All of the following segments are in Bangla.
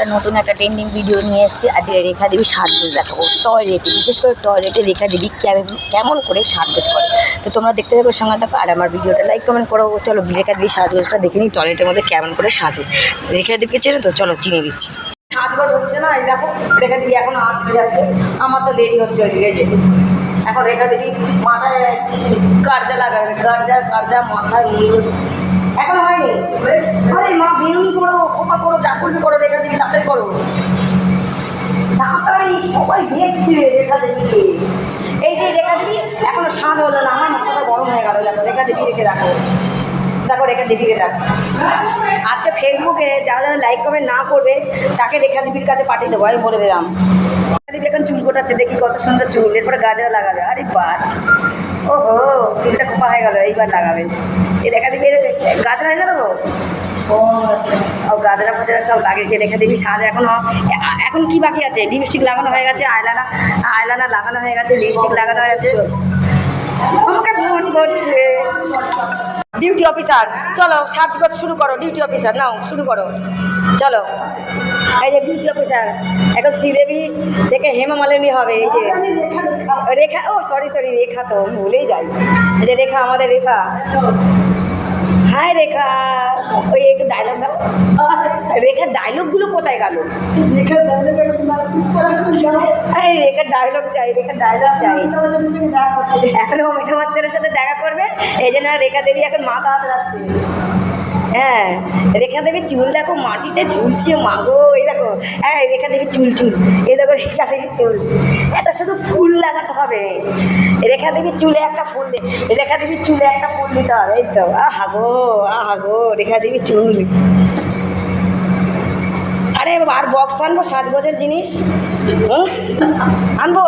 একটা নতুন একটা ট্রেন্ডিং ভিডিও নিয়ে এসেছি। আজকে রেখা দেবী সাজগোজ দেখাবো। টয়লেটে বিশেষ করে টয়লেটে রেখা দেবী কেমন- করে সাজগোজ করে। তো তোমরা দেখতে থাকো, সঙ্গে থাকো, আর আমার ভিডিওটা লাইক কমেন্ট করো। চলো, রেখা দেবী সাজগোজটা দেখে নিই টয়লেটের মধ্যে কেমন করে সাজে। রেখা দেবীকে চেনে তো? চলো, চিনে দিচ্ছি। সাজগোজ হচ্ছে না, এই দেখো, রেখা দেবী এখন আঁচড়ে যাচ্ছে। আমার তো দেরি হচ্ছে ওইদিকে যেতে। এখন রেখা দেবী মাথায়, কার্জা লাগাবে। কার্জা কার্জা মাথায় এখন হয়নি? আরে মা বেরুনি করো খোপা করো, যা করবি করো, রেখা দেবী তাড়াতাড়ি করো। তাড়াতাড়ি সবাই দেখছে রেখা দেবীকে। এই যে রেখা দেবী, এখনও সাঁঝ হলো না, আমার মাথাটা গরম হয়ে গেল। দেখো, রেখা দেবী রেখে রাখো দেখো, রেখা দেবীকে দেখো। আজকে ফেসবুকে যারা যারা লাইক কমেন্ট না করবে, তাকে রেখা দেবীর কাছে পাঠিয়ে দেবো, আমি বলে দিলাম। রেখা দেবী এখন চুল কোটাচ্ছে, দেখি কত সুন্দর চুল। এরপরে গাজরা লাগাবে। আরে বাস ওহো, চুলটা খোপা হয়ে গেল, এইবার লাগাবে। এই রেখা দেবী গাজরা গেল তো ও, গাজরা ফাজরা সব লাগিয়েছে রেখে দিবি সাজ এখনও, এখন কি বাকি আছে? লিপস্টিক লাগানো হয়ে গেছে আইলানা আইলানা লাগানো হয়ে গেছে লিপস্টিক লাগানো হয়ে গেছে। আমাকে ফোন করছে। ডিউটি অফিসার চলো সাজগোজ শুরু করো ডিউটি অফিসার নাও, শুরু করো। চলো। এই যে ডিউটি অফিসার এখন শ্রীদেবী থেকে হেমা মালিনী হবে, এই যে। রেখা, ও সরি সরি রেখা তো, ভুলেই যাই। এই যে রেখা, আমাদের রেখা। হাই রেখা ওই একটু ডায়লগ দাও। রেখার ডায়লগগুলো কোথায় গেল? রেখার ডায়লগ চাই রেখার ডায়লগ চাই। এখন অমিতাভ বচ্চনের সাথে দেখা করবে? এই জন্য রেখা দেবী এখন মাথা হাতে রাখছে। হ্যাঁ রেখা দেবীর চুল দেখো মাটিতে ঝুলছে মাগো এই দেখো। হ্যাঁ রেখা দেবীর চুল চুল। এই দেখো রেখা দেবীর চুল। এটা শুধু ফুল লাগাতে হবে। রেখা দেবীর চুলে একটা ফুল রেখা দেবীর চুলে একটা ফুল দিতে হবে, এই তো। আহা গো আহা গো রেখা দেবীর চুল। আরে আর বক্স আনব, সাজগোজের জিনিস? হুম? আনব?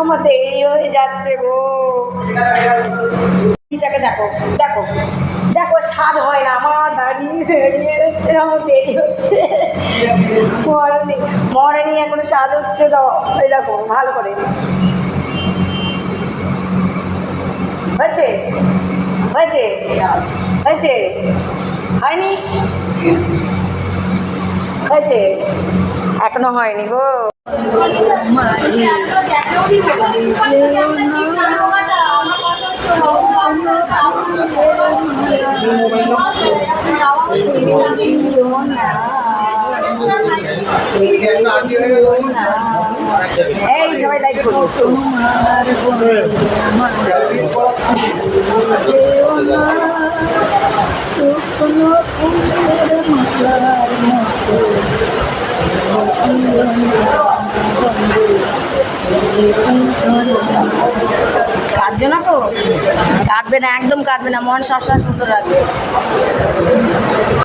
আমার দেরি হয়ে যাচ্ছে গো। দেখো দেখো দেখো, সাজ হয় না, আমার দাঁড়িয়ে দেরি হচ্ছে। মরেনি মরেনি এখনও সাজ হচ্ছে দেখো ভালো করে। হয়েছে? হয়েছে? হয়েছে? হয়নি? হয়েছে? এখনও হয়নি গো। কাটছে না তো? কাটবে না একদম কাটবে না মন সবসময় সুন্দর রাখবে